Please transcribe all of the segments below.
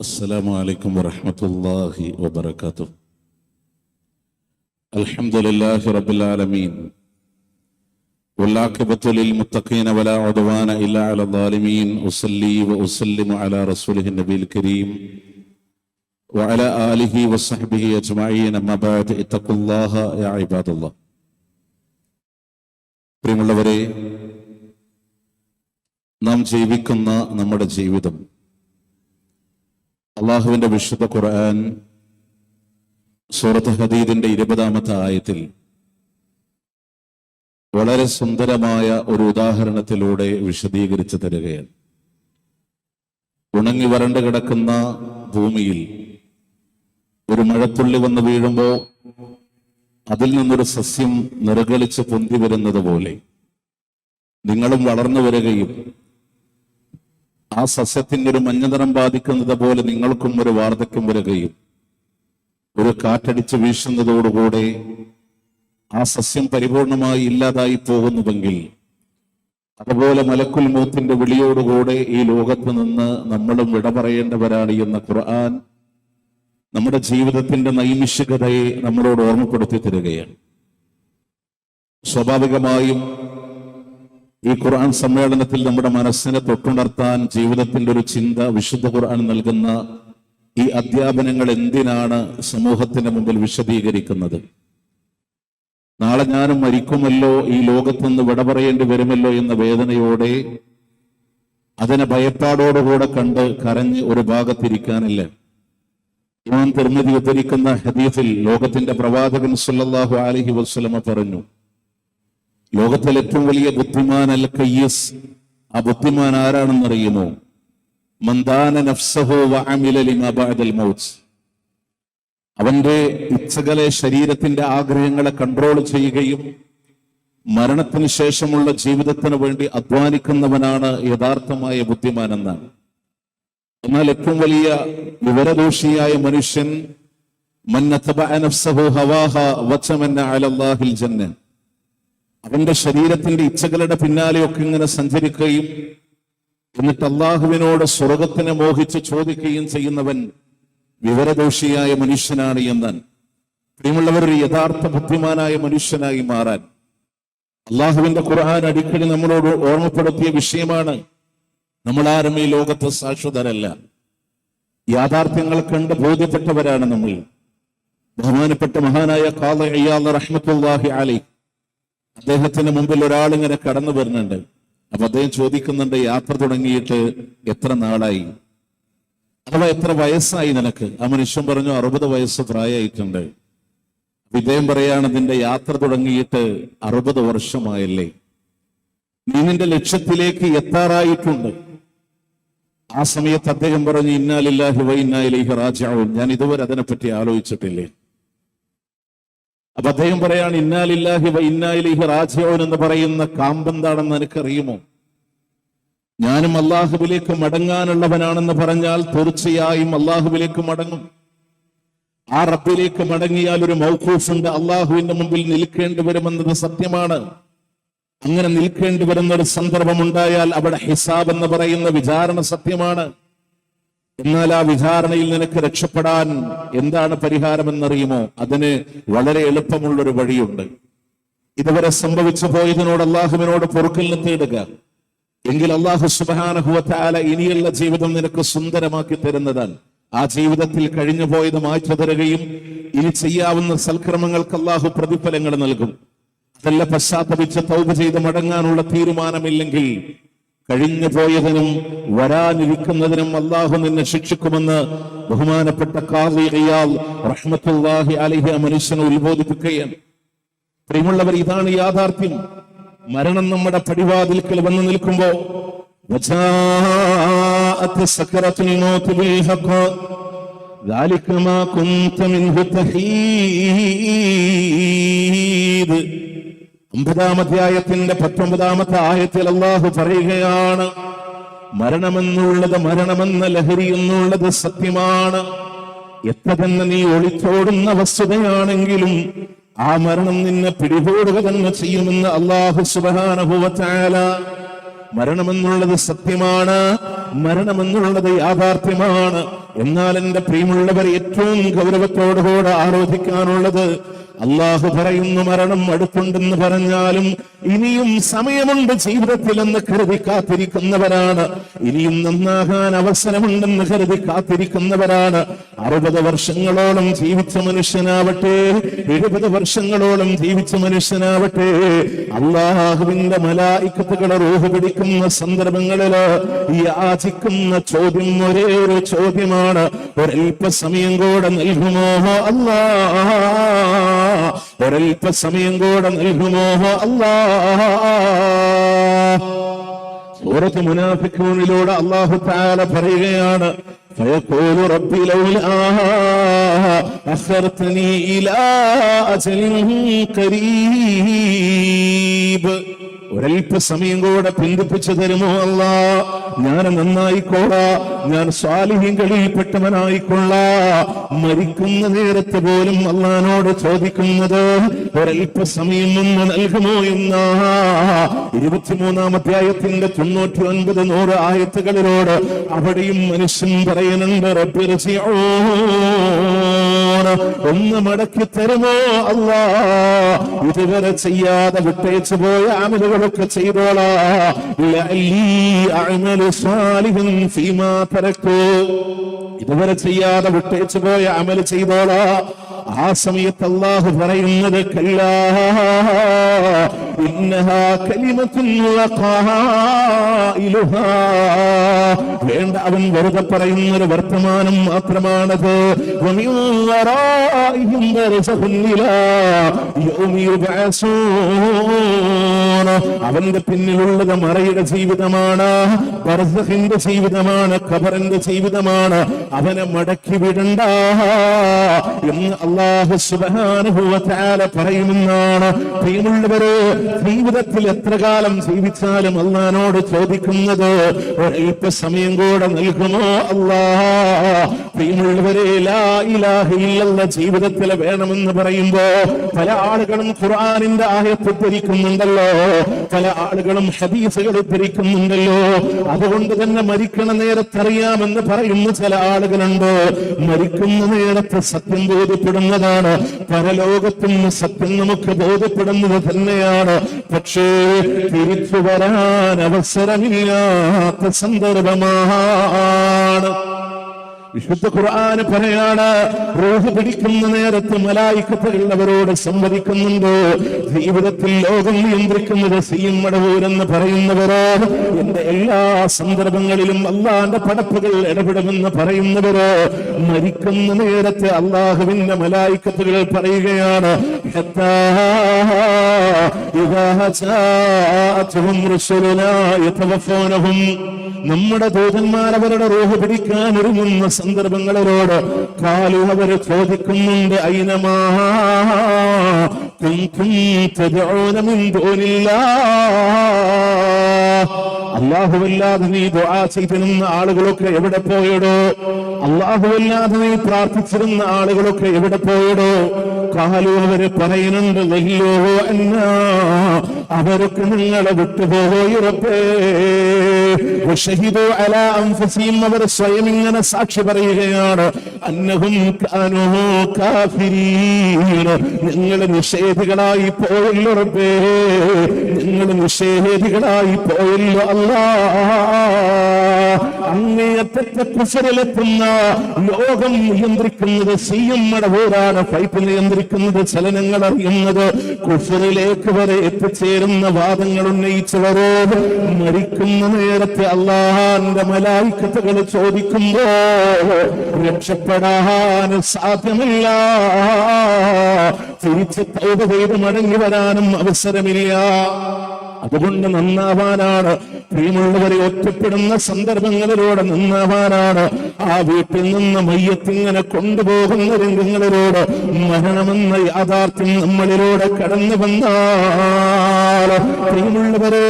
السلام عليكم ورحمة الله وبركاته الحمد لله رب العالمين والعاقبة للمتقين ولا عدوان إلا على الظالمين أصلي وأسلم على رسوله النبي الكريم وعلى آله وصحبه أجمعين أما بعد اتقوا الله يا عباد الله പ്രിയമുള്ളവരെ നാം ജീവിക്കുന്ന നമ്മുടെ ജീവിതം അള്ളാഹുവിന്റെ വിശുദ്ധ ഖുർആൻ സൂറത്ത് ഹദീദിന്റെ ഇരുപതാമത്തെ ആയത്തിൽ വളരെ സുന്ദരമായ ഒരു ഉദാഹരണത്തിലൂടെ വിശദീകരിച്ചു തരികയാണ്. ഉണങ്ങി വരണ്ട് കിടക്കുന്ന ഭൂമിയിൽ ഒരു മഴത്തുള്ളി വന്ന് വീഴുമ്പോ അതിൽ നിന്നൊരു സസ്യം നിറകളിച്ച് പൊന്തി വരുന്നത് പോലെ നിങ്ങളും വളർന്നു വരികയും ആ സസ്യത്തിന് ഒരു മഞ്ഞതരം ബാധിക്കുന്നത് പോലെ നിങ്ങൾക്കും ഒരു വാർദ്ധക്യം വരികയും ഒരു കാറ്റടിച്ച് വീശുന്നതോടുകൂടെ ആ സസ്യം പരിപൂർണമായി ഇല്ലാതായി പോകുന്നുവെങ്കിൽ അതുപോലെ മലക്കുൽ മൂത്തിന്റെ വിളിയോടുകൂടെ ഈ ലോകത്ത് നിന്ന് നമ്മളും വിട പറയേണ്ടവരാണ് എന്ന ഖുർആൻ നമ്മുടെ ജീവിതത്തിന്റെ നൈമിഷികതയെ നമ്മളോട് ഓർമ്മപ്പെടുത്തി തരികയാണ്. സ്വാഭാവികമായും ഈ ഖുർആൻ സമ്മേളനത്തിൽ നമ്മുടെ മനസ്സിനെ തൊട്ടുണർത്താൻ ജീവിതത്തിന്റെ ഒരു ചിന്ത വിശുദ്ധ ഖുർആൻ നൽകുന്ന ഈ അധ്യാപനങ്ങൾ എന്തിനാണ് സമൂഹത്തിന്റെ മുമ്പിൽ വിശദീകരിക്കുന്നത്? നാളെ ഞാനും മരിക്കുമല്ലോ ഈ ലോകത്തുനിന്ന് വിട പറയേണ്ടി വരുമല്ലോ എന്ന വേദനയോടെ അതിനെ ഭയപ്പാടോടുകൂടെ കണ്ട് കരഞ്ഞ് ഒരു ഭാഗത്തിരിക്കാനില്ല. ഇമാം തിരുമതി ഉദ്ധരിക്കുന്ന ഹദീഫിൽ ലോകത്തിന്റെ പ്രവാചകൻ സല്ലല്ലാഹു അലഹി വസ്ലമ പറഞ്ഞു ലോകത്തിൽ ഏറ്റവും വലിയ ബുദ്ധിമാൻ അൽ കയ്യസ്. ആ ബുദ്ധിമാൻ ആരാണെന്ന് അറിയുമോ മന്ദാന നഫ്സഹോ മൗത്ത്. അവന്റെ ഇച്ഛകളെ ശരീരത്തിന്റെ ആഗ്രഹങ്ങളെ കൺട്രോൾ ചെയ്യുകയും മരണത്തിന് ശേഷമുള്ള ജീവിതത്തിന് വേണ്ടി അധ്വാനിക്കുന്നവനാണ് യഥാർത്ഥമായ ബുദ്ധിമാൻ എന്നാണ്. എന്നാൽ ഏറ്റവും വലിയ വിവരദോഷിയായ മനുഷ്യൻ മന്നഹോ ഹവാഹ വച്ചമന്ന അലല്ലാഹിൽ ജന്ന അവന്റെ ശരീരത്തിന്റെ ഇച്ഛകളുടെ പിന്നാലെയൊക്കെ ഇങ്ങനെ സഞ്ചരിക്കുകയും എന്നിട്ട് അള്ളാഹുവിനോട് സ്വർഗത്തിനെ മോഹിച്ച് ചോദിക്കുകയും ചെയ്യുന്നവൻ വിവരദോഷിയായ മനുഷ്യനാണ് എന്ന് പ്രിയമുള്ളവർ ഒരു യഥാർത്ഥ ബുദ്ധിമാനായ മനുഷ്യനായി മാറാൻ. അള്ളാഹുവിന്റെ ഖുർആൻ അടിക്കടി നമ്മളോട് ഓർമ്മപ്പെടുത്തിയ വിഷയമാണ്. നമ്മൾ ആരും ഈ ലോകത്ത് സാക്ഷരല്ല യാഥാർത്ഥ്യങ്ങൾ കണ്ട് ബോധ്യപ്പെട്ടവരാണ് നമ്മൾ. ബഹുമാനപ്പെട്ട മഹാനായ കാല അയ്യാൽ റഹ്മത്തുല്ലാഹി അലി അദ്ദേഹത്തിന് മുമ്പിൽ ഒരാൾ ഇങ്ങനെ കടന്നു വരുന്നുണ്ട്. അപ്പൊ അദ്ദേഹം ചോദിക്കുന്നുണ്ട് യാത്ര തുടങ്ങിയിട്ട് എത്ര നാളായി? അഥവാ എത്ര വയസ്സായി നിനക്ക്? ആ മനുഷ്യൻ പറഞ്ഞു അറുപത് വയസ്സ് പ്രായമായിട്ടുണ്ട്. ഇദ്ദേഹം പറയാണ് നിന്റെ യാത്ര തുടങ്ങിയിട്ട് അറുപത് വർഷമായല്ലേ? നീ നിന്റെ ലക്ഷ്യത്തിലേക്ക് എത്താറായിട്ടുണ്ട്. ആ സമയത്ത് അദ്ദേഹം പറഞ്ഞു ഇന്നാലില്ലാഹി വൈന്നായിലേക്ക് റാജാവും ഞാൻ ഇതുവരെ അതിനെപ്പറ്റി ആലോചിച്ചിട്ടില്ലേ? അപ്പൊ അദ്ദേഹം പറയാണ് ഇന്നാലില്ലാഹി ഇന്നാലിഹി റാജാവൻ എന്ന് പറയുന്ന കാമ്പെന്താണെന്ന് എനിക്കറിയുമോ? ഞാനും അള്ളാഹുവിലേക്ക് മടങ്ങാനുള്ളവനാണെന്ന് പറഞ്ഞാൽ തീർച്ചയായും അള്ളാഹുവിലേക്ക് മടങ്ങും. ആ റബ്ബിലേക്ക് മടങ്ങിയാൽ ഒരു മൗഖൂഫുണ്ട്. അള്ളാഹുവിന്റെ മുമ്പിൽ നിൽക്കേണ്ടി വരുമെന്നത് സത്യമാണ്. അങ്ങനെ നിൽക്കേണ്ടി വരുന്ന ഒരു സന്ദർഭം ഉണ്ടായാൽ അവിടെ ഹിസാബ് എന്ന് പറയുന്ന വിചാരണ സത്യമാണ്. എന്നാൽ ആ വിചാരണയിൽ നിനക്ക് രക്ഷപ്പെടാൻ എന്താണ് പരിഹാരമെന്നറിയുമോ? അതിന് വളരെ എളുപ്പമുള്ളൊരു വഴിയുണ്ട്. ഇതുവരെ സംഭവിച്ചു പോയതിനോട് അള്ളാഹുവിനോട് പൊറുക്കലിന് തേടുക. എങ്കിൽ അള്ളാഹു സുബാനഹുവത്താല ഇനിയുള്ള ജീവിതം നിനക്ക് സുന്ദരമാക്കി തരുന്നതാണ്. ആ ജീവിതത്തിൽ കഴിഞ്ഞു പോയത് മാറ്റി തരുകയും ഇനി ചെയ്യാവുന്ന സൽക്രമങ്ങൾക്ക് അള്ളാഹു പ്രതിഫലങ്ങൾ നൽകും. അതല്ല പശ്ചാത്തപിച്ച് തൗബ ചെയ്ത് മടങ്ങാനുള്ള തീരുമാനമില്ലെങ്കിൽ കഴിഞ്ഞു പോയതിനും വരാനിരിക്കുന്നതിനും അള്ളാഹു നിന്നെ ശിക്ഷിക്കുമെന്ന് ബഹുമാനപ്പെട്ട കാദി ഇയാൽ റഹ്മത്തുല്ലാഹി അലിഹി ആ മനുഷ്യനെ ഉത്ബോധിപ്പിക്കുകയാണ് പ്രിയമുള്ളവർ ഇതാണ് യാഥാർത്ഥ്യം മരണം നമ്മുടെ പടിവാതിൽക്കൽ വന്നു നിൽക്കുമ്പോ وجاءت سكرة الموت بالحق ذلك ما كنت منه تحيد ഒമ്പതാം അധ്യായത്തിന്റെ പത്തൊമ്പതാമത്തെ ആയത്തിൽ അള്ളാഹു പറയുകയാണ് മരണമെന്നുള്ളത് മരണമെന്ന ലഹരി എന്നുള്ളത് സത്യമാണ്. എത്ര തന്നെ നീ ഒളിച്ചോടുന്ന വസ്തുതയാണെങ്കിലും ആ മരണം നിന്നെ പിടികൂടുക തന്നെ ചെയ്യുമെന്ന് അള്ളാഹു സുബാനുഭവത്താല മരണമെന്നുള്ളത് സത്യമാണ് മരണമെന്നുള്ളത് യാഥാർത്ഥ്യമാണ്. എന്നാൽ എന്റെ പ്രിയമുള്ളവർ ഏറ്റവും ഗൗരവത്തോടുകൂടെ ആലോചിക്കാനുള്ളത് അള്ളാഹു പറയുന്നു മരണം അടുത്തുണ്ടെന്ന് പറഞ്ഞാലും ഇനിയും സമയമുണ്ട് ജീവിതത്തിൽ എന്ന് കരുതി കാത്തിരിക്കുന്നവരാണ്. ഇനിയും നന്നാകാൻ അവസരമുണ്ടെന്ന് കരുതി കാത്തിരിക്കുന്നവരാണ്. അറുപത് വർഷങ്ങളോളം ജീവിച്ച മനുഷ്യനാവട്ടെ എഴുപത് വർഷങ്ങളോളം ജീവിച്ച മനുഷ്യനാവട്ടെ അള്ളാഹുവിന്റെ മലായിക്കത്തുകളെ റൂഹ് പിടിക്കുന്ന സന്ദർഭങ്ങളിൽ യാചിക്കുന്ന ചോദ്യം ഒരേ ഒരു ചോദ്യമാണ്. ഒരൽപ്പ സമയം കൂടെ നൽകുമോ? അല്ലാ. ഒരൽപ്പ സമയം കൂടെ നൽകുമോ അല്ലാ സൂറത്ത് മുനാഫിക്കൂനിലൂടെ അള്ളാഹു താല പറയുകയാണ് فيقول ربي لولا أخرتني إلى أجل قريب ഒരൽപ്പ സമയം കൂടെ പിന്തിപ്പിച്ചു തരുമോ അല്ല? ഞാൻ നന്നായിക്കോളാ ഞാൻ സ്വാലിഹികളിൽപ്പെട്ടവനായിക്കൊള്ളാ മരിക്കുന്ന നേരത്ത് പോലും അള്ളഹാനോട് ചോദിക്കുന്നത് ഒരൽപ്പ സമയം ഒന്ന് നൽകുമോ എന്ന? ഇരുപത്തിമൂന്നാം അധ്യായത്തിന്റെ തൊണ്ണൂറ്റി ഒൻപത് നൂറ് ആയത്തുകളിലോട് അവിടെയും മനുഷ്യൻ പറയുന്നുണ്ട് ഒന്ന് മടക്കി തരുമോ അല്ല? ഇതുവരെ ചെയ്യാതെ വിട്ടയച്ചു പോയ അമലുകളൊക്കെ ചെയ്തോളാ. ഇതുവരെ ചെയ്യാതെ വിട്ടേച്ചു പോയ അമൽ ചെയ്തോളാ. ആ സമയത്ത് അള്ളാഹു പറയുന്നത് കല്ലാ വേണ്ട അവൻ വെറുതെ പറയുന്ന ഒരു വർത്തമാനം മാത്രമാണത്. അവന്റെ പിന്നിലുള്ളത് മറയുടെ ജീവിതമാണ് ബർസഹിന്റെ ജീവിതമാണ് ഖബറിന്റെ ജീവിതമാണ്. അവനെ മടക്കി വിടണ്ട എന്ന് അള്ളാഹു തആല പറയുമെന്നാണ്. പ്രിയമുള്ളവരെ ജീവിതത്തിൽ എത്ര കാലം ജീവിച്ചാലും അള്ളഹാനോട് ചോദിക്കുന്നത് ഒരൽപ്പ സമയം കൂടെ നൽകുമോ അല്ലാ? പ്രിയമുള്ളവരെ ലാ ഇലാഹ ഇല്ലല്ലാഹ് ജീവിതത്തിൽ വേണമെന്ന് പറയുമ്പോ പല ആളുകളും ഖുർആനിന്റെ ആയത്ത് ധരിക്കുന്നുണ്ടല്ലോ പല ആളുകളും ഹദീസുകൾ ഉദ്ധരിക്കുന്നുണ്ടല്ലോ. അതുകൊണ്ട് തന്നെ മരിക്കണ നേരത്തറിയാമെന്ന് പറയുന്ന ചില ആളുകളുണ്ട്. മരിക്കുന്ന നേരത്ത് സത്യം ബോധ്യപ്പെടുന്നതാണ്. പരലോകത്തും സത്യം നമുക്ക് ബോധ്യപ്പെടുന്നത് തന്നെയാണ്. പക്ഷേ തിരിച്ചു വരാൻ അവസരമില്ലാത്ത സന്ദർഭമാണ്. വിശുദ്ധ ഖുർആന് പറയാണ് റൂഹ് പിടിക്കുന്ന നേരത്ത് മലായിക്കത്തുകൾ അവരോട് സംവദിക്കുന്നുണ്ട്. ജീവിതത്തിൽ ലോകം നിയന്ത്രിക്കുന്നത് സീം മടവൂരെന്ന് പറയുന്നവരോ എന്റെ എല്ലാ സന്ദർഭങ്ങളിലും അള്ളാന്റെ പടപ്പുകൾ ഇടപെടുമെന്ന് പറയുന്നവരോ മരിക്കുന്ന നേരത്ത് അള്ളാഹുവിന്റെ മലായിക്കത്തുകൾ പറയുകയാണ് ഹത്താ നമ്മുടെ ദൂതന്മാർ അവരുടെ റോഹ് പിടിക്കാൻ ഒരുങ്ങുന്ന സന്ദർഭങ്ങളോട് കാലു അവർ ചോദിക്കുന്നുണ്ട് അയിനമാ تدعون من മിൻ ദൂനില്ലാഹ് അള്ളാഹുവല്ലാതെ നീ ദുആ ചെയ്തിരുന്ന ആളുകളൊക്കെ എവിടെ പോയടോ? അള്ളാഹുവല്ലാതെ നീ പ്രാർത്ഥിച്ചിരുന്ന ആളുകളൊക്കെ എവിടെ പോയടോ? കാലു അവർ പറയുന്നുണ്ട് വല്ലോ എന്ന അവരൊക്കെ നിങ്ങളെ വിട്ടുപോയി റബ്ബേ. വശഹിദു അലാ അൻഫുസിഹിം അവർ സ്വയം ഇങ്ങനെ സാക്ഷി പറയുകയാണ്. അന്നഹും ഞങ്ങൾ നിഷേധികളായി പോയല്ലോ റബ്ബേ നിങ്ങൾ നിഷേധികളായി പോയല്ലോ അല്ലാ അങ്ങേയറ്റത്തെ കുസരിലെത്തുന്ന ലോകം നിയന്ത്രിക്കുന്നത് സിയും പോരാണ് പൈപ്പ് നിയന്ത്രിക്കുന്നത് ചലനങ്ങൾ അറിയുന്നത്. കുഫറിലേക്ക് വരെ എത്തിച്ചേരുന്ന വാദങ്ങൾ ഉന്നയിച്ചവരോട് മരിക്കുന്ന നേരത്തെ അള്ളാഹാന്റെ മലായിക്കത്തുകൾ ചോദിക്കുമ്പോ രക്ഷപ്പെടാൻ സാധ്യമില്ല. തിരിച്ച് തൗബ ചെയ്ത് മടങ്ങി വരാനും അവസരമില്ല. അതുകൊണ്ട് നന്നാവാനാണ് പ്രിയമുള്ളവരെ ഒറ്റപ്പെടുന്ന സന്ദർഭങ്ങളിലൂടെ നിന്നവാനാണ്. ആ വീട്ടിൽ നിന്ന് മയ്യത്തിങ്ങനെ കൊണ്ടുപോകുന്ന രംഗങ്ങളിലൂടെ മരണമെന്ന യാഥാർത്ഥ്യം നമ്മളിലൂടെ കടന്നു വന്നാൽ. പ്രിയമുള്ളവരെ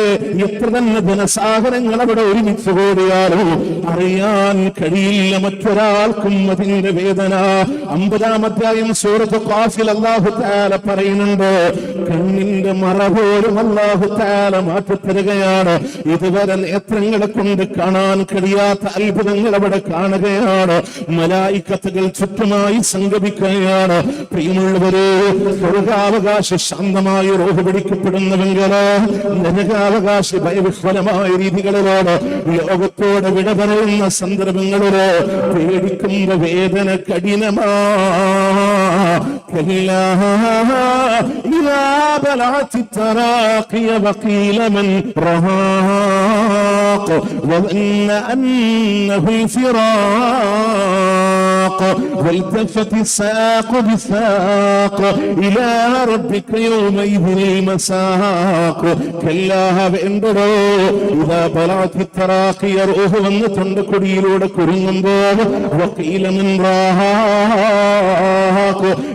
എത്ര തന്നെ ധനസാഗരങ്ങൾ അവിടെ ഒരുമിച്ച് കൂടിയാലും അറിയാൻ കഴിയില്ല മറ്റൊരാൾക്കും അതിന്റെ വേദന. അമ്പതാം അധ്യായം സൂറത്ത് കാഫിൽ അള്ളാഹു താല പറയുന്നുണ്ട് കണ്ണിന്റെ മറ പോലും അള്ളാഹു താല മാറ്റിത്തരികയാണ്. ഇത് ഇതുവരെ നേത്രങ്ങളെ കൊണ്ട് കാണാൻ കഴിയാത്ത അത്ഭുതങ്ങൾ അവിടെ കാണുകയാണ് മലായിക്കത്തുകൾ ചുറ്റുമായി സംഗമിക്കുകയാണ് പ്രിയമുള്ളവരെ സ്വർഗാവകാശ ശാന്തമായി റോഹ് പിടിക്കപ്പെടുന്നവെങ്കിലോ നരകാവകാശ ഭയവിഹ്വലമായ രീതികളിലാണ് ലോകത്തോട് വിട പറയുന്ന സന്ദർഭങ്ങളില് പേടിക്കുന്ന വേദന കഠിനമാ كلا إذا بلعت التراقي وقيل من رهاق وظن أنه الفراق والتفت الساق بساق إلى ربك يومئذ المساق كلا വേണ്ടടോ ഇതാ ബലാത്തി തറാഖിയ റൂഹ് വന്ന് തൊണ്ടക്കൊടിയിലൂടെ കുരുങ്ങുമ്പോൾ വക്കീലമൻ റാഹാക്ക്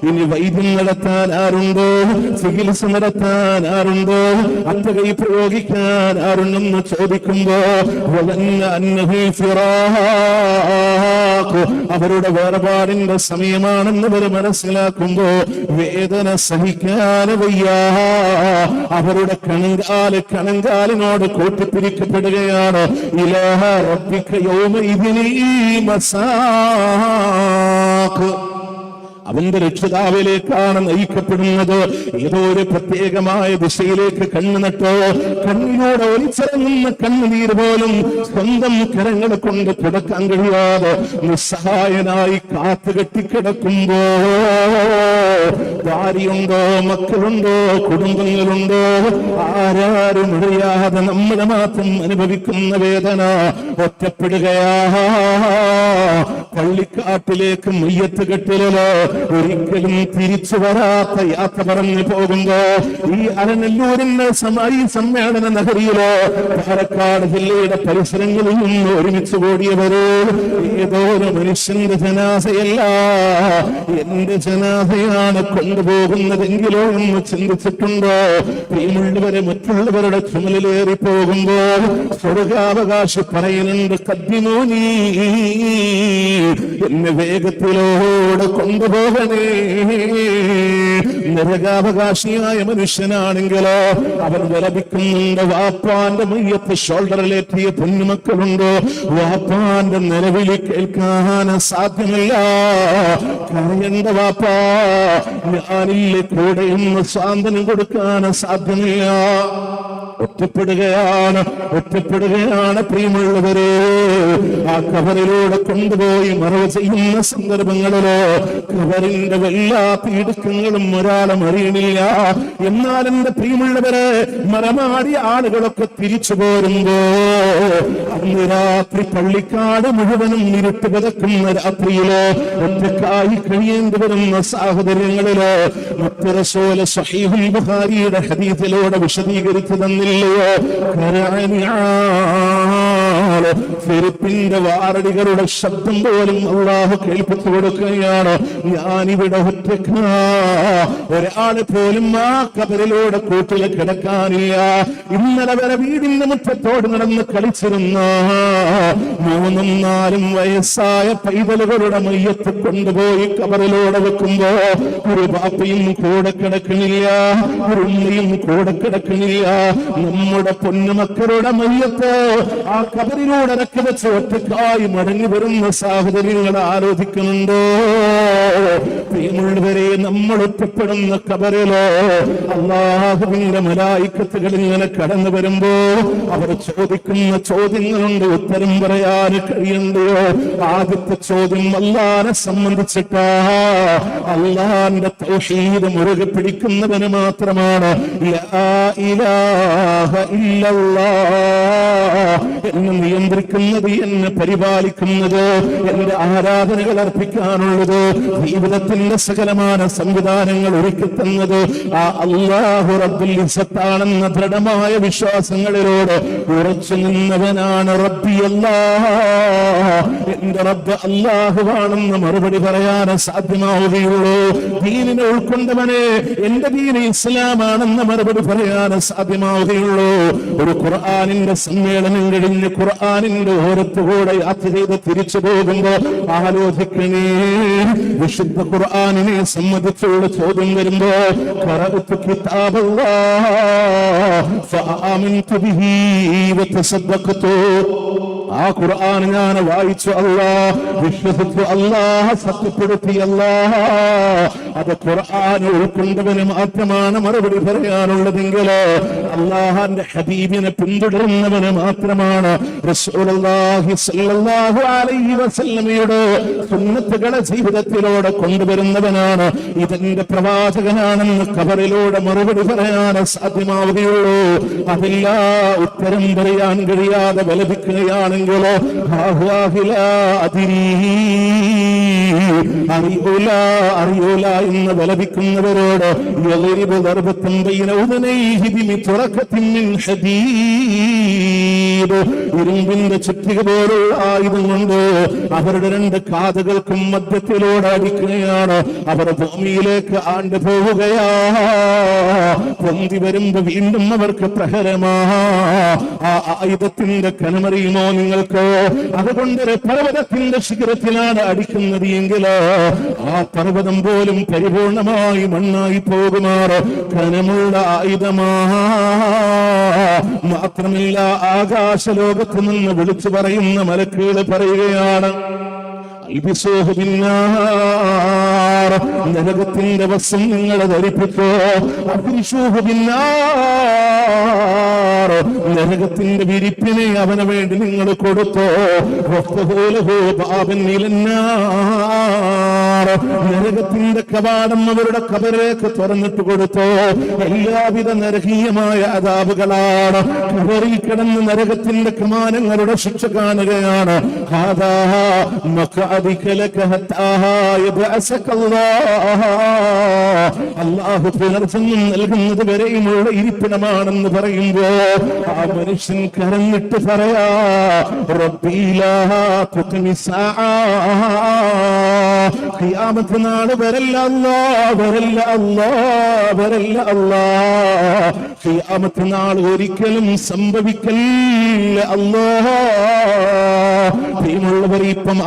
ഇനി വൈദ്യം നടത്താൻ ആരുണ്ടോ ചികിത്സ നടത്താൻ ആരുണ്ടോ അത്തകൈ പ്രയോഗിക്കാൻ ആരുണ്ടെന്ന് ചോദിക്കുമ്പോ അവരുടെ വേർപാടിന്റെ സമയമാണെന്ന് അവർ മനസ്സിലാക്കുമ്പോ വേദന സഹിക്കാൻ വയ്യ. അവരുടെ കണങ്കാൽ കണങ്കാലിനോട് കൂട്ടിപ്പിരിക്കപ്പെടുകയാണ് ഇലാഹ റബ്ബിക യൗമ ഇതിനീ മസാഖ്. അവന്റെ രക്ഷിതാവിലേക്കാണ് നയിക്കപ്പെടുന്നത്. ഏതോ ഒരു പ്രത്യേകമായ ദിശയിലേക്ക് കണ്ണു നട്ടോ കണ്ണിലൂടെ ഒലിച്ചിറങ്ങുന്ന കണ്ണുനീർ പോലും സ്വന്തം കരങ്ങളെ കൊണ്ട് തുടക്കാൻ കഴിയാതെ നിസ്സഹായനായി കാത്തു കെട്ടിക്കിടക്കുമ്പോ ഭാര്യയുണ്ടോ മക്കളുണ്ടോ കുടുംബങ്ങളുണ്ടോ ആരാരും അറിയാതെ നമ്മളെ മാത്രം അനുഭവിക്കുന്ന വേദന ഒറ്റപ്പെടുകയാ. പള്ളിക്കാട്ടിലേക്ക് മയ്യത്ത് കെട്ടിലോ ഒരിക്കലും തിരിച്ചു വരാത്ത യാത്ര പറഞ്ഞു പോകുമ്പോ ഈ അരനെല്ലൂരിന്റെ സമായി സമ്മേളന നഗരിയിലോ പാലക്കാട് ജില്ലയുടെ പരിസരങ്ങളിൽ നിന്ന് ഒരുമിച്ച് കൂടിയവരോ ഏതോ ഒരു മനുഷ്യന്റെ ജനാസയല്ല. എന്റെ ജനാസയാണ് കൊണ്ടുപോകുന്നതെങ്കിലോ എന്ന് ചിന്തിച്ചിട്ടുണ്ടോ? പ്രിയമുള്ളവരെ മറ്റുള്ളവരുടെ ചുമലിലേറി പോകുമ്പോൾ സ്വർഗാവകാശി പറയുന്നുണ്ട് കദ്ദിമോനീ എന്നെ വേഗത്തിലോട് കൊണ്ടുപോകണേ. നരകാവകാശിയായ മനുഷ്യനാണെങ്കിലോ അവൻ വിലപിക്കുന്നുണ്ട്. വാപ്പാന്റെ മയ്യത്ത് ഷോൾഡറിലേറ്റിയ പൊന്നുമക്കളുണ്ടോ? വാപ്പാന്റെ നിലവിളി കേൾക്കാൻ സാധ്യമല്ല. കരയണ്ട വാപ്പാ ഞാനില്ലേ കൂടെ ഇന്ന് സാന്ത്വനം കൊടുക്കാൻ സാധ്യമില്ല. ഒറ്റപ്പെടുകയാണ് ഒറ്റപ്പെടുകയാണ് പ്രിയമുള്ളവരെ. ആ കവറിലൂടെ കൊണ്ടുപോയി മറവ് ചെയ്യുന്ന സന്ദർഭങ്ങളിലോ കവറിന്റെ എല്ലാ പീഡുക്കങ്ങളും ഒരാളും അറിയണില്ല. എന്നാൽ എന്റെ പ്രിയമുള്ളവരെ മരമാടി ആളുകളൊക്കെ തിരിച്ചു പോരുമ്പോ അന്ന് രാത്രി പള്ളിക്കാട് മുഴുവനും ഇരുട്ട് പതക്കുന്ന രാത്രിയിലോ ഒറ്റക്കായി കഴിയേണ്ടി വരുന്ന സാഹചര്യങ്ങളിലോ മറ്റൊരു സഹീഹുൽ ബുഹാരിയുടെ ഹദീസിലൂടെ വിശദീകരിച്ചു തന്നില്ലയോ കരഅനിആൽ. ചെരുപ്പിന്റെ വാറടികളുടെ ശബ്ദം പോലും അള്ളാഹു കേൾപ്പിച്ചു കൊടുക്കുകയാണ്. ഞാനിവിടെ ഒറ്റക്ക ഒരാൾ പോലും ആ കബറിലൂടെ കൂട്ടിൽ കിടക്കാനില്ല. ഇന്നലെ വരെ വീടിന്റെ മുറ്റത്തോട് നടന്ന് കളിച്ചിരുന്ന മൂന്നും നാലും വയസ്സായ പൈതലുകളുടെ മയ്യത്ത് കൊണ്ടുപോയി കബറിലൂടെ വെക്കുമ്പോ ഒരു ബാപ്പയും കൂടെ കിടക്കണില്ല ഒരു ഉമ്മയും കൂടെ കിടക്കണില്ല നമ്മുടെ പൊന്നുമക്കളുടെ മയ്യത്ത് ആ കബറിലൂടെ ഇറക്കി വെച്ച് ഒറ്റക്കായി മടങ്ങി വരുന്ന സാഹചര്യങ്ങൾ ആലോചിക്കുന്നുണ്ടോ. പ്രിയമുള്ളവരെ നമ്മൾ ഒറ്റപ്പെടുന്ന കബറിലോ അള്ളാഹുവിന്റെ മലായിക്കത്തുകൾ ഇങ്ങനെ കടന്നു വരുമ്പോ അവർ ചോദിക്കുന്ന ചോദ്യങ്ങളുണ്ട് ഉത്തരം പറയാൻ കഴിയണ്ടോ ആദ്യത്തെ ചോദ്യം അള്ളാനെ സംബന്ധിച്ചിട്ടാ. അള്ളാന്റെ തൗഹീദ് മുറുകെ പിടിക്കുന്നവന് മാത്രമാണ് ലാ ഇലാഹ ഇല്ലല്ലാഹ് എന്നെ നിയന്ത്രിക്കുന്നത് എന്നെ പരിപാലിക്കുന്നത് എന്റെ ആരാധനകൾ അർപ്പിക്കാനുള്ളത് ജീവിതത്തിന്റെ സകലമായ സംവിധാനങ്ങൾ ഒരുക്കി തന്നത് ആ അള്ളാഹു റബ്ബുൽ ഇസത്താണെന്ന ദൃഢമായ വിശ്വാസങ്ങളിലോട് ഉറച്ചു നിന്നവനാണ് റബ്ബി അല്ലാ എന്റെ റബ്ബ് അള്ളാഹുവാണെന്ന് മറുപടി പറയാൻ സാധ്യമാവുകയുള്ളൂ. ദീനിനെ ഉൾക്കൊണ്ടവനെ എന്റെ ദീന ഇസ്ലാമാണെന്ന് മറുപടി പറയാൻ സാധ്യമാവുകയുള്ളൂ. ആത്മാവുകയുള്ളൂ ഒരു ഖുർആാനിന്റെ സമ്മേളനം കഴിഞ്ഞ് ഖുർആാനിന്റെ ഓരത്തുകൂടെ യാത്ര ചെയ്ത് തിരിച്ചു പോകുമ്പോ ആലോചിക്കണേ. വിശുദ്ധ ഖുർആാനിനെ സംബന്ധിച്ചുള്ള ചോദ്യം വരുമ്പോ ആ ഖുർആൻ ഞാൻ വായിച്ചു അല്ലാ വിശ്വസിച്ചു അല്ലാഹ സത്യപ്പെടുത്തി അല്ലാ. അത് ഖുർആൻ ഉൾക്കൊണ്ടവന് മാത്രമാണ് മറുപടി പറയാനുള്ളതെങ്കിൽ അള്ളാഹാന്റെ ഹബീബിനെ പിന്തുടരുന്നവന് മാത്രമാണ് സുന്നത്തുകളെ ജീവിതത്തിലൂടെ കൊണ്ടുവരുന്നവനാണ്. ഇതെന്റെ പ്രവാചകനാണെന്ന് കബറിലൂടെ മറുപടി പറയാൻ സാധ്യമാവുകയുള്ളൂ. അതില്ല ഉത്തരം പറയാൻ കഴിയാതെ വിലപിക്കുകയാണെങ്കിലോ അറിയൂല അറിയൂല എന്ന് വിലപിക്കുന്നവരോട് യളിരിബു ഇരുമ്പിന്റെ ചുറ്റിക പോലുള്ള ആയുധം കൊണ്ട് അവരുടെ രണ്ട് കാതുകൾക്കും മധ്യത്തിലൂടെ അടിക്കുകയാണ് അവർ ഭൂമിയിലേക്ക് ആണ്ട് പോവുകയാ. പൊന്തി വരുമ്പോ വീണ്ടും അവർക്ക് പ്രഹരമാ. ആ ആയുധത്തിന്റെ കനമറിയുമോ നിങ്ങൾക്ക്? അതുകൊണ്ട് പർവതത്തിന്റെ ശിഖരത്തിലാണ് അടിക്കുന്നത് എങ്കിലോ ആ പർവതം പോലും പരിപൂർണമായി മണ്ണായി പോകുമാറ്. കനമുള്ള ആയുധമാ. മാത്രമല്ല ആകാശലോകത്ത് നിന്ന് വിളിച്ചു പറയുന്ന മലക്കുകൾ പറയുകയാണ്. നരകത്തിന്റെ വസ്ത്രം നിങ്ങളെ ധരിപ്പിച്ചോ അബ്രിശൂഹു നരകത്തിന്റെ വിരിപ്പിനെ അവന് വേണ്ടി നിങ്ങൾ കൊടുത്തോ. നരകത്തിന്റെ കവാടം അവരുടെ കബറിലേക്ക് തുറന്നിട്ട് കൊടുത്തോ. എല്ലാവിധ നരകീയമായ അതാപുകളാണ് കബറിൽ കിടന്ന് നരകത്തിന്റെ കമാനങ്ങളുടെ ശിക്ഷ കാണുകയാണ്. ഹാദാ مقعدك لك حتى يبعثك الله അള്ളാഹു പുനർജന്മം നൽകുന്നത് വരെയുമുള്ള ഇരിപ്പിടമാണെന്ന് പറയുമ്പോ ആ മനുഷ്യൻ കരന്നിട്ട് പറയാ റബ്ബീലാ തുഖ്മി സാആ. ഖിയാമത്ത് നാള് വരല്ല അല്ലാ വരല്ല അല്ലാ വരല്ല അല്ലാ ഖിയാമത്ത് നാൾ ഒരിക്കലും സംഭവിക്കല്ല അല്ലാ പ്രിയമുള്ളവർ ഇപ്പം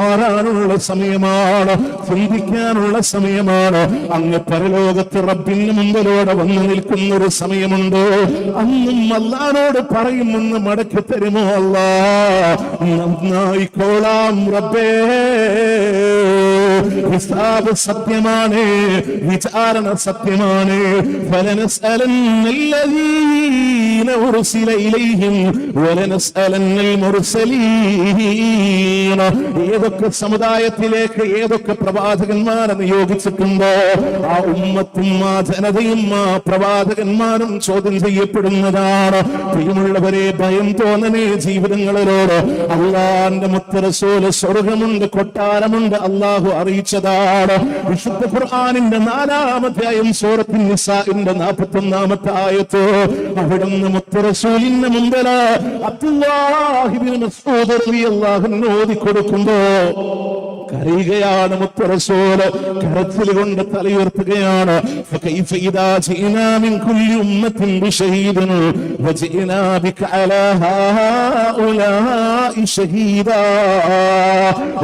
ചിന്തിക്കാനുള്ള സമയമാണ് ചിന്തിക്കാനുള്ള സമയമാണ്. അങ്ങ് പരലോകത്ത് റബ്ബിന് മുമ്പിലൂടെ വന്നു നിൽക്കുന്ന ഒരു സമയമുണ്ട്. അന്നും അല്ലാനോട് പറയുമെന്ന് മടക്കി തരുമോ അല്ല? നന്നായിക്കോളാം റബ്ബേ. ഹിസാബ് സത്യമാണ് വിചാരണ സത്യമാണ്. ഏതൊക്കെ സമുദായ സമുദായത്തിലേക്ക് ഏതൊക്കെ പ്രവാചകന്മാരെ നിയോഗിച്ചിട്ടുണ്ടോ? ആ ഉമ്മത്തും ആ ജനതയും ആ പ്രവാചകന്മാരും ചോദ്യം ചെയ്യപ്പെടുന്നതാണ്. പ്രിയമുള്ളവരെ ഭയം തോന്നണേ ജീവിതങ്ങളിലോട്. അള്ളാന്റെ മുത്തരസോൽ സ്വർഗമുണ്ട് കൊട്ടാരമുണ്ട് അള്ളാഹു അറിയിച്ചതാണ്. വിശുദ്ധ ഖുർആാനിന്റെ നാലാമധ്യായം സൂറത്തിൻ നിസാഇന്റെ നാൽപ്പത്തി ഒന്നാമത്തെ ആയത്ത്. അവിടുന്ന് മുത്തരസൂലിന്റെ മുമ്പല അബ്ദുല്ലാഹിബിൻ മസ്ഊദ് റളിയല്ലാഹു അൻഹു ഓതി കൊടുക്കുമ്പോൾ കരയുകയാണ് മുത്തറസോൽ കരച്ചിൽ കൊണ്ട് തലയുയർത്തുകയാണ്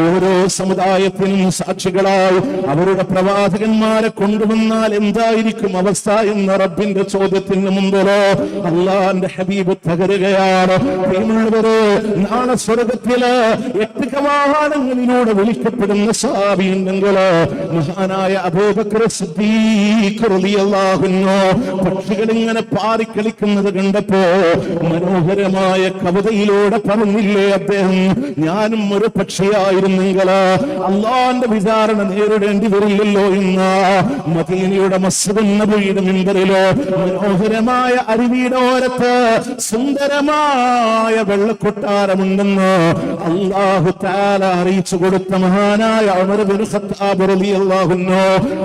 ഓരോ സമുദായത്തിനും സാക്ഷികളായി അവരുടെ പ്രവാചകന്മാരെ കൊണ്ടുവന്നാൽ എന്തായിരിക്കും അവസ്ഥ എന്ന റബ്ബിന്റെ ചോദ്യത്തിന് മുമ്പിലോ അള്ളാന്റെ ഹബീബ് തകരുകയാണ്. നാളെ സ്വർഗത്തിൽ എട്ട് കവാഹനങ്ങളിലൂടെ വിളിക്കപ്പെട്ട വിളിക്കപ്പെടുന്ന സാബിയുണ്ടെങ്കിലോ മഹാനായ അബൂബക്കർ പക്ഷികൾ ഇങ്ങനെ പാറിക്കളിക്കുന്നത് കണ്ടപ്പോ മനോഹരമായ കവിതയിലൂടെ പറഞ്ഞില്ലേ അദ്ദേഹം? ഞാനും ഒരു പക്ഷിയായിരുന്നെങ്കിലോ അള്ളാന്റെ വിചാരണ നേരിടേണ്ടി വരില്ലല്ലോ എന്ന്. മദീനയുടെ മസ്ജിദ് നബിയുടെ മിമ്പറിലോ മനോഹരമായ അരുവിയുടെ ഓരത്ത് സുന്ദരമായ വെള്ളക്കൊട്ടാരമുണ്ടെന്ന് അള്ളാഹു താല അറിയിച്ചു കൊടുത്ത മഹാ മഹാനായ ഉമർ ബിൻ ഖത്താബ് റളിയല്ലാഹു അൻഹു.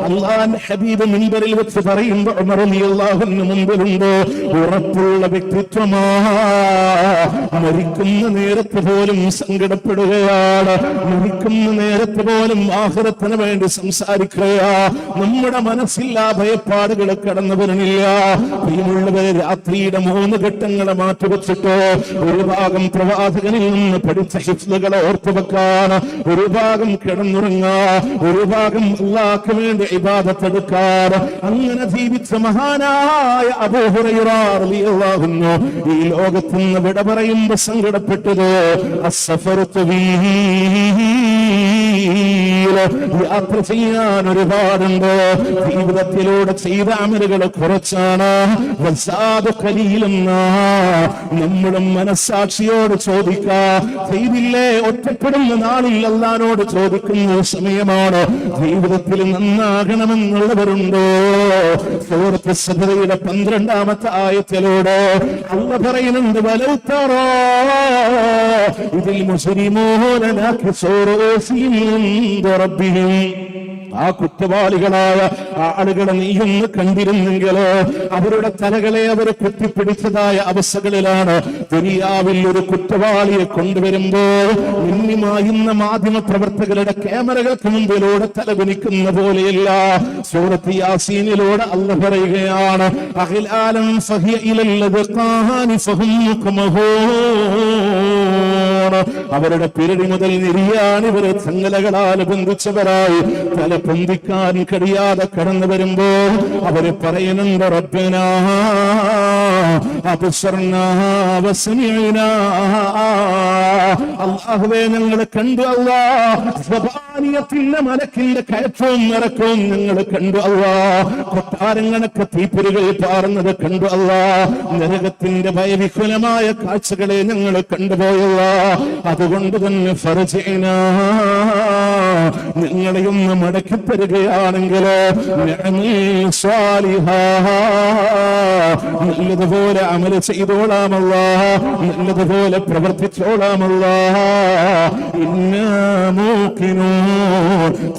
അല്ലാഹുവിന്റെ ഹബീബ് മിൻബറിൽ വെച്ച് പറയുമ്പോൾ ഉമർ റളിയല്ലാഹു അൻഹു മുമ്പിലുണ്ട് ഉറപ്പുള്ള വ്യക്തിത്വമാ മരിക്കുന്ന നേരത്ത് പോലും സങ്കടപ്പെടുകയാണ്. മരിക്കുന്ന നേരത്ത് പോലും ആഹ്റത്തിന് വേണ്ടി സംസാരിക്കുകയാ. നമ്മുടെ മനസ്സില്ലാ ഭയപ്പാടുകൾ കടന്നു വരണില്ല. പ്രിയമുള്ളവരെ രാത്രിയുടെ മൂന്ന് ഘട്ടങ്ങളെ മാറ്റിവെച്ചിട്ടോ ഒരു ഭാഗം പ്രവാചകനിൽ നിന്ന് പഠിച്ച ഹിഫ്ലുകളെ ഓർത്തു വെക്കാണ് ഒരു ഭാഗം കിടന്നുറങ്ങാ. ഒരു ഭാഗം അള്ളാഹ്ക്ക് വേണ്ടി ഇബാദത്തെടുക്കാറ്. അങ്ങനെ ജീവിച്ച മഹാനായ അബൂഹുറയുന്നു ഈ ലോകത്തുനിന്ന് വിട പറയുമ്പോ സങ്കടപ്പെട്ടത് അസഫറത്ത് യാത്ര ചെയ്യാൻ ഒരുപാടുണ്ട്. ജീവിതത്തിലൂടെ ചെയ്ത അമലുകൾ കുറച്ചാണ്. നമ്മളും മനസ്സാക്ഷിയോട് ചോദിക്കാ. ചെയ്തില്ലേ ഒറ്റപ്പെടുന്ന നാളിൽ അല്ലാനോട് ചോദിക്കുന്ന സമയമാണ്. ജീവിതത്തിൽ നന്നാകണമെന്നുള്ളവരുണ്ടോ? സൂറത്ത് സഭയുടെ പന്ത്രണ്ടാമത്തെ ആയത്തിലൂടെ അല്ല പറയുന്നുണ്ട് വലൗത്തറോ ഇതിൽ മുസ്ലിമോഹനാക്കി റബ്ബിഹിം. ആ കുറ്റവാളികളായ ആളുകളെ നീയൊന്ന് കണ്ടിരുന്നെങ്കിലോ അവരുടെ തലകളെ അവർ കുത്തിപ്പിടിച്ചതായ അവസ്ഥകളിലാണ് ദുനിയാവിൽ ഒരു കുറ്റവാളിയെ കൊണ്ടുവരുമ്പോൾ നിന്നിമായുന്ന മാധ്യമ പ്രവർത്തകരുടെ ക്യാമറകൾക്ക് മുമ്പിലൂടെ തലകുനിക്കുന്ന പോലെയല്ല. സൂറത്ത് യാസീനിലൂടെ അല്ല പറയുകയാണ് അഖിലാലം ഫഹിയ ഇലല്ലത് കാഹാനി ഫഹും മുഖമഹൂർ അവരുടെ പിരടി മുതൽ ഇവരെ ചങ്ങലകളാൽ ബന്ധിച്ചവരായി തല പൊന്തിക്കാൻ കഴിയാതെ കടന്നു വരുമ്പോൾ അവർ പറയുന്നുണ്ട് റബ്ബന അല്ലാഹുവേ ഞങ്ങൾ കണ്ടു അല്ലാ. സ്വഭാനിയത്തിന്റെ മലക്കിന്റെ കയറ്റവും നിറക്കവും ഞങ്ങൾ കണ്ടു അല്ലാ. കൊട്ടാരങ്ങളൊക്കെ തീപ്പുരുകൾ പാറുന്നത് കണ്ടു അല്ലാ. നരകത്തിന്റെ ഭയവിഹുലമായ കാഴ്ചകളെ ഞങ്ങൾ കണ്ടുപോയല്ല അതുകൊണ്ട് തന്നെ ഫർജീന നിങ്ങളെ ഒന്ന് മടക്കി തരികയാണെങ്കിൽ നല്ലതുപോലെ അമല ചെയ്തോളാമല്ല. നല്ലതുപോലെ പ്രവർത്തിച്ചോളാമല്ല.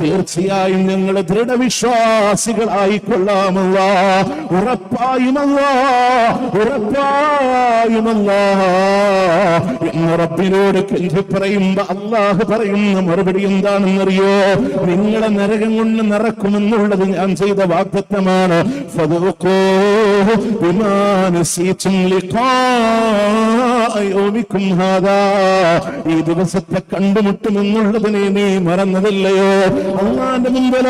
തീർച്ചയായും ഞങ്ങൾ ദൃഢവിശ്വാസികളായിക്കൊള്ളാമല്ല. ഉറപ്പായുമല്ല. ഉറപ്പായുമല്ല. എന്ന് റബ്ബിനോട് പറയുമ്പോ അള്ളാഹ് പറയുന്ന മറുപടി എന്താണെന്നറിയോ? നിങ്ങളെ നരകം കൊണ്ട് നിറക്കുമെന്നുള്ളത് ഞാൻ ചെയ്ത വാഗ്ദത്തമാണ്. ഈ ദിവസത്തെ കണ്ടുമുട്ടുമെന്നുള്ളതിനെ നീ മറന്നതല്ലയോ? അള്ളാന്റെ മുമ്പിൽ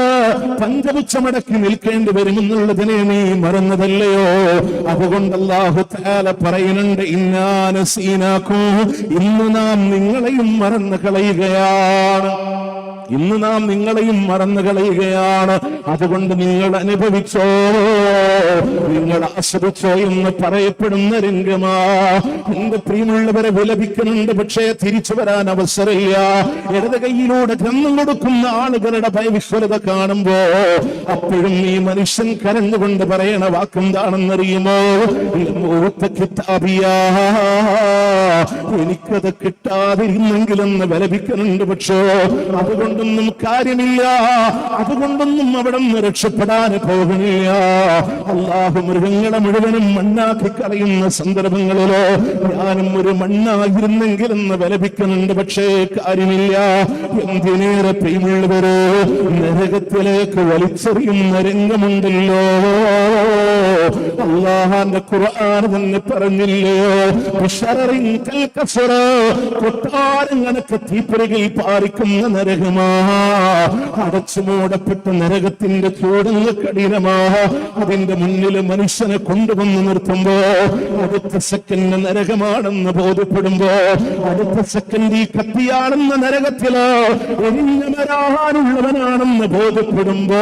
പഞ്ചപുച്ഛമടക്കി നിൽക്കേണ്ടി വരുമെന്നുള്ളതിനെ നീ മറന്നതല്ലയോ? അതുകൊണ്ട് അല്ലാഹു തആല പറയുന്നുണ്ട് ഇന്നാനസീനാക്കൂ ഇന്ന് നാം നിങ്ങളെയും മറന്നു കളയുകയാണ്. ഇന്ന് നാം നിങ്ങളെയും മറന്നു കളയുകയാണ്. അതുകൊണ്ട് നിങ്ങൾ അനുഭവിച്ചോ. നിങ്ങൾ ആസ്വദിച്ചോ എന്ന് പറയപ്പെടുന്ന രംഗമാ. എന്റെ പ്രിയമുള്ളവരെ വിലപിക്കുന്നുണ്ട് പക്ഷേ തിരിച്ചു വരാൻ അവസരമില്ല. ഇടത് കൈയിലൂടെ ഗ്രന്ഥം കൊടുക്കുന്ന ആളുകളുടെ ഭയവിശ്വലത കാണുമ്പോ അപ്പോഴും ഈ മനുഷ്യൻ കരഞ്ഞുകൊണ്ട് പറയണ വാക്കെന്താണെന്നറിയുമോ കിതാബിയാ. എനിക്കത് കിട്ടാതിരുന്നെങ്കിലെന്ന് വിലപിക്കുന്നുണ്ട് പക്ഷേ അതുകൊണ്ടൊന്നും കാര്യമില്ല. അതുകൊണ്ടൊന്നും അവിടെ നിന്ന് രക്ഷപ്പെടാൻ പോകുന്നില്ല. അള്ളാഹു മൃഗങ്ങളെ മുഴുവനും മണ്ണാക്കി കളയുന്ന സന്ദർഭങ്ങളിലോ ഞാനും ഒരു മണ്ണായിരുന്നെങ്കിൽ എന്ന് വിലപിക്കുന്നുണ്ട്. പക്ഷേ കാര്യമില്ല. എന്തിനേറെ പ്രിയമുള്ളവരോ നരകത്തിലേക്ക് വലിച്ചെറിയുന്ന രംഗമുണ്ടല്ലോ. അള്ളാഹാന്റെ ഖുർആൻ തന്നെ പറഞ്ഞില്ലയോ കൊട്ടാരം കണക്ക് തീപ്പുരകിൽ പാറിക്കുന്ന നരകമാ അടച്ചു മൂടപ്പെട്ട നരകത്തിന്റെ ചൂടുന്ന കഠിനമാ. അതിന്റെ മുന്നിൽ മനുഷ്യനെ കൊണ്ടുവന്ന് നിർത്തുമ്പോ അടുത്ത സെക്കൻഡ് നരകമാണെന്ന് ബോധ്യപ്പെടുമ്പോ അടുത്ത സെക്കൻഡ് ഈ കത്തിയാണെന്ന നരകത്തിലോ എരിഞ്ഞമരാനുള്ളവനാണെന്ന് ബോധ്യപ്പെടുമ്പോ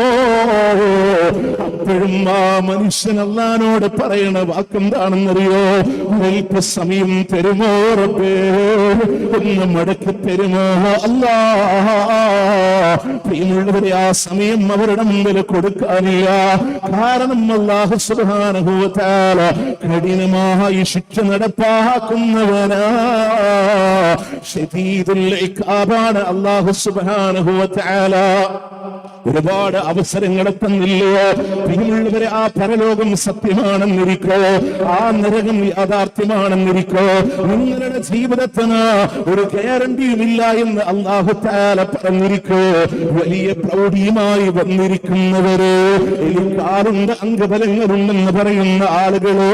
അപ്പോഴും ആ മനുഷ്യൻ അള്ളഹാനോട് പറയണ വാക്കെന്താണെന്നറിയോ? അല്പസമയം തരുമോ റബ്ബേ? ഒന്ന് മടക്കി തരുമോ? അല്ലാ പ്രിയമുള്ളവരെ ആ സമയം അവരുടെ മുമ്പിൽ കൊടുക്കാനില്ല. കാരണം അള്ളാഹു തആല കഠിനമായി ശിക്ഷ നടപ്പാക്കുന്നവനാ. ഷദീദുൽ അള്ളാഹു തആല ഒരുപാട് അവസരങ്ങൾ തന്നില്ലയോ പ്രിയമുള്ളവരെ ആ പരലോകം സത്യമാണെന്നിരിക്കോ? ആ നരകം യാഥാർത്ഥ്യമാണെന്നിരിക്കോ? നിങ്ങളുടെ ജീവിതത്തിന് ഒരു ഗ്യാരണ്ടിയുമില്ല എന്ന് അള്ളാഹു താല പറഞ്ഞിരിക്കോ? വലിയ പ്രൗഢിയുമായി വന്നിരിക്കുന്നവരെ എനിക്കാറുണ്ട് അംഗബലങ്ങളുണ്ടെന്ന് പറയുന്ന ആളുകളോ?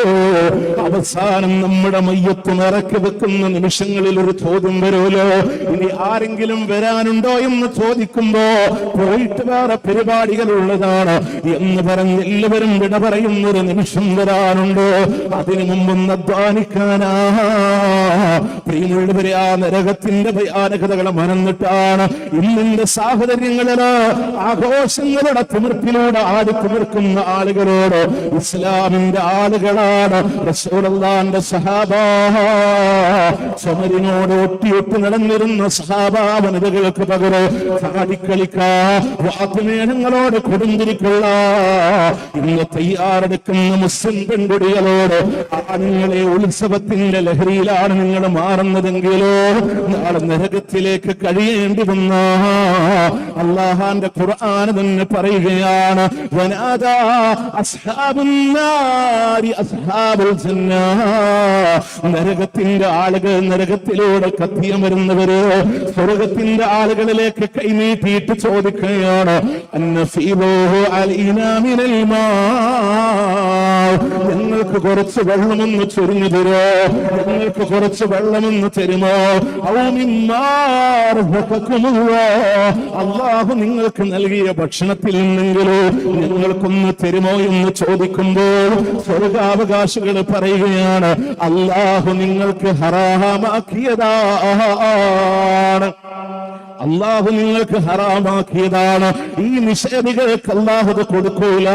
അവസാനം നമ്മുടെ മയ്യത്ത് നിറക്കി വെക്കുന്ന നിമിഷങ്ങളിൽ ഒരു ചോദ്യം വരുമല്ലോ? ഇനി ആരെങ്കിലും വരാനുണ്ടോ എന്ന് ചോദിക്കുമ്പോ പോയിട്ട് വേറെ പരിപാടികൾ ഉള്ളതാണ് എന്ന് പറഞ്ഞ് എല്ലാവരും വിട പറയുന്ന ഒരു നിമിഷം വരാനുണ്ടോ? അതിനു മുമ്പൊന്ന് അധ്വാനിക്കാനാ. പ്രിയമുള്ളവരെ ആ നരകത്തിന്റെ ഭയാനകതകളെ മനന്നിട്ടാണ് ഇന്നിന്റെ സാഹചര്യങ്ങളിൽ ആഘോഷങ്ങളുടെ തിമിർപ്പിലൂടെ ആടി തിമിർക്കുന്ന ആളുകളോട്? ഇസ്ലാമിന്റെ ആളുകളാണ് റസൂലുള്ളാന്റെ സഹാബ. ചുമരിനോട് ഒട്ടിയൊട്ടി നടന്നിരുന്ന സഹാബാവനതകൾക്ക് പകരം ചാടിക്കളിക്കാ വാക്കുമേഘങ്ങളോട് കൊടുന്തിരിക്കുള്ള ഇന്ന് തയ്യാറെടുക്കുന്ന മുസ്ലിം പെൺകുടികളോട് ആണുങ്ങളെ ഉത്സവത്തിന്റെ ലഹരിയിലാണ് നിങ്ങൾ മാറുന്നതെങ്കിലോ നാളെ നരകത്തിലേക്ക് കഴിയേണ്ടി വന്ന. അള്ളാഹാന്റെ ഖുർആൻ തന്നെ പറയുകയാണ് നരകത്തിന്റെ ആളുകൾ നരകത്തിലൂടെ കത്തിയമരുന്നവര് സ്വർഗത്തിന്റെ ആളുകളിലേക്ക് കൈനീട്ടിയിട്ട് ചോദിക്കുകയാണ് ഞങ്ങൾക്ക് കുറച്ച് വെള്ളമൊന്ന് ചൊരിഞ്ഞു തരോ. ഞങ്ങൾക്ക് കുറച്ച് വെള്ളമൊന്ന് തരുമോ. അള്ളാഹു നിങ്ങൾക്ക് നൽകിയ ഭക്ഷണത്തിൽ നിന്നെങ്കിലോ ഞങ്ങൾക്കൊന്ന് തരുമോ എന്ന് ചോദിക്കുമ്പോൾ സ്വർഗാവകാശികൾ പറയുകയാണ് അള്ളാഹു നിങ്ങൾക്ക് ഹറാമാക്കിയതാണ് അള്ളാഹു നിങ്ങൾക്ക് ഹറാമാക്കിയതാണ്. ഈ നിഷേധികൾക്ക് അള്ളാഹു അത് കൊടുക്കൂല.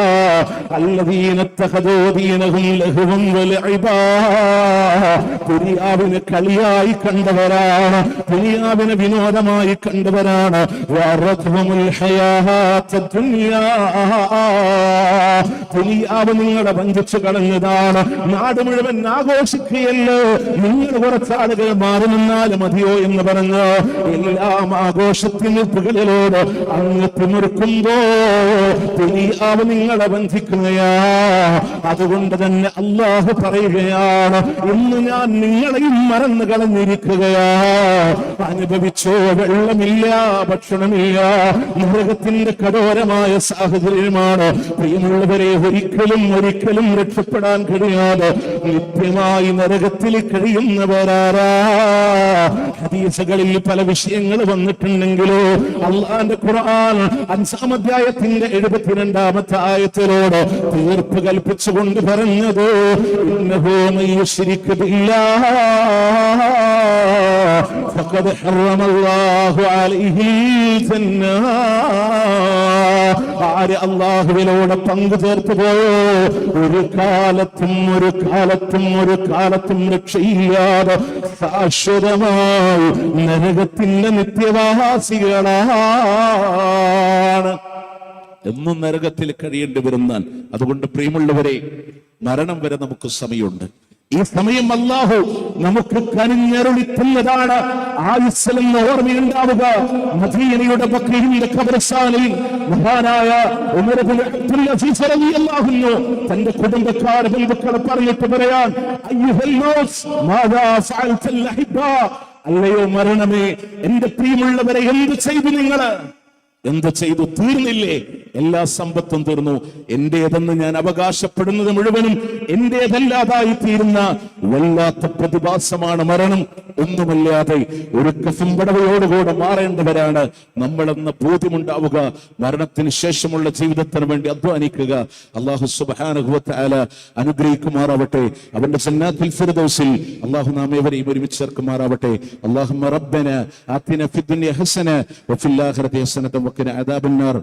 ദുനിയാവിനെ കളിയായി കണ്ടവരാണ്. ദുനിയാവിനെ വിനോദമായി കണ്ടവരാണ്. ദുനിയാവ് നിങ്ങളെ വഞ്ചിച്ചു കളഞ്ഞതാണ്. നാട് മുഴുവൻ ആഘോഷിക്കുകയല്ലോ. നിങ്ങൾ കുറച്ചാളുകൾ നിന്നാൽ മതിയോ എന്ന് പറഞ്ഞ് എല്ലാം ആഘോഷത്തിന് പുകളിലോട് അങ്ങ് തിമിർക്കുമ്പോ ദുനിയാവ് നിങ്ങളെ ബന്ധിക്കുകയാ. അതുകൊണ്ട് തന്നെ അള്ളാഹു പറയുകയാണ് ഇന്ന് ഞാൻ നിങ്ങളെയും മറന്നു കളഞ്ഞിരിക്കുകയാ. അനുഭവിച്ചോ വെള്ളമില്ല ഭക്ഷണമില്ല മൃഗത്തിന്റെ കഠോരമായ സാഹചര്യമാണ്. പ്രിയമുള്ളവരെ ഒരിക്കലും ഒരിക്കലും രക്ഷപ്പെടാൻ കഴിയാതെ നിത്യമായി നരകത്തിൽ കഴിയുന്നവരാരാ. ഹദീസുകളിൽ പല വിഷയങ്ങൾ വന്നിട്ടുണ്ടെങ്കിലോ അള്ളാന്റെ ഖുർആൻ അഞ്ചാം അധ്യായത്തിന്റെ എഴുപത്തിരണ്ടാമത്തെ ആയത്തിലോട് തീർപ്പ് കൽപ്പിച്ചുകൊണ്ട് പറഞ്ഞത് ഇന്നഹോ മയ്യുശ്രിക്ക് ബില്ലാഹ് فقد حرم الله عليه الجنة ആര് അള്ളാഹുവിനോട് പങ്കു ചേർത്ത് പോയോ ഒരു കാലത്തും ഒരു കാലത്തും ഒരു കാലത്തും രക്ഷയില്ലാതെ ശാശ്വതമായി നരകത്തിന്റെ നിത്യവാസികളാണ് എന്നും നരകത്തിൽ കഴിയേണ്ടി വരുന്നാൽ അതുകൊണ്ട് പ്രിയമുള്ളവരെ മരണം വരെ നമുക്ക് സമയമുണ്ട്. ഈ സമയം അല്ലാഹു നമുക്ക് കനിഞ്ഞരുളിത്തുന്നതാണ് ആയുസ്സലെന്ന ഓർമ്മയുണ്ടാവുക. മദീനയുടെ ബക്രീന്റെ ഖബർസ്ഥാനിൽ മഹാനായ ഉമർ ഇബ്നു അബ്ദുൽ അസീസ് റളിയല്ലാഹു അൻഹു തന്റെ കുടുംബക്കാരെ ബന്ധുക്കളെ പറഞ്ഞിട്ട് പറയാൻ അല്ലയോ മരണമേ? എന്റെ പ്രിയമുള്ളവരെ എന്ത് ചെയ്തു നിങ്ങൾ? എന്ത് ചെയ്തു തീർന്നില്ലേ? എല്ലാ സമ്പത്തും തീർന്നു. എന്റേതെന്ന് ഞാൻ അവകാശപ്പെടുന്നത് മുഴുവനും എന്റേതല്ലാതായി തീരുന്ന വല്ലാത്ത പ്രതിഭാസമാണ് മരണം. ഒന്നുമല്ലാതെ ഒരു കഫമ്പടവയോടുകൂടെ മാറേണ്ടവരാണ് നമ്മളെന്ന ബോധ്യമുണ്ടാവുക. മരണത്തിന് ശേഷമുള്ള ജീവിതത്തിന് വേണ്ടി അധ്വാനിക്കുക. അള്ളാഹു സുബാനുഭവത്തായ അനുഗ്രഹിക്കുമാറാവട്ടെ. അവന്റെ സന്നാത്തിൽ ഫിർദൗസിൽ അള്ളാഹു നാം ഏവരെയും ഒരുമിച്ച് ചേർക്കുമാറാവട്ടെ. അള്ളാഹു റബ്ബന് ആത്തിന ഫിദ്ദുനിയ ഹസന ആഖിറതി ഹസനത വഖിന അദാബന്നാർ.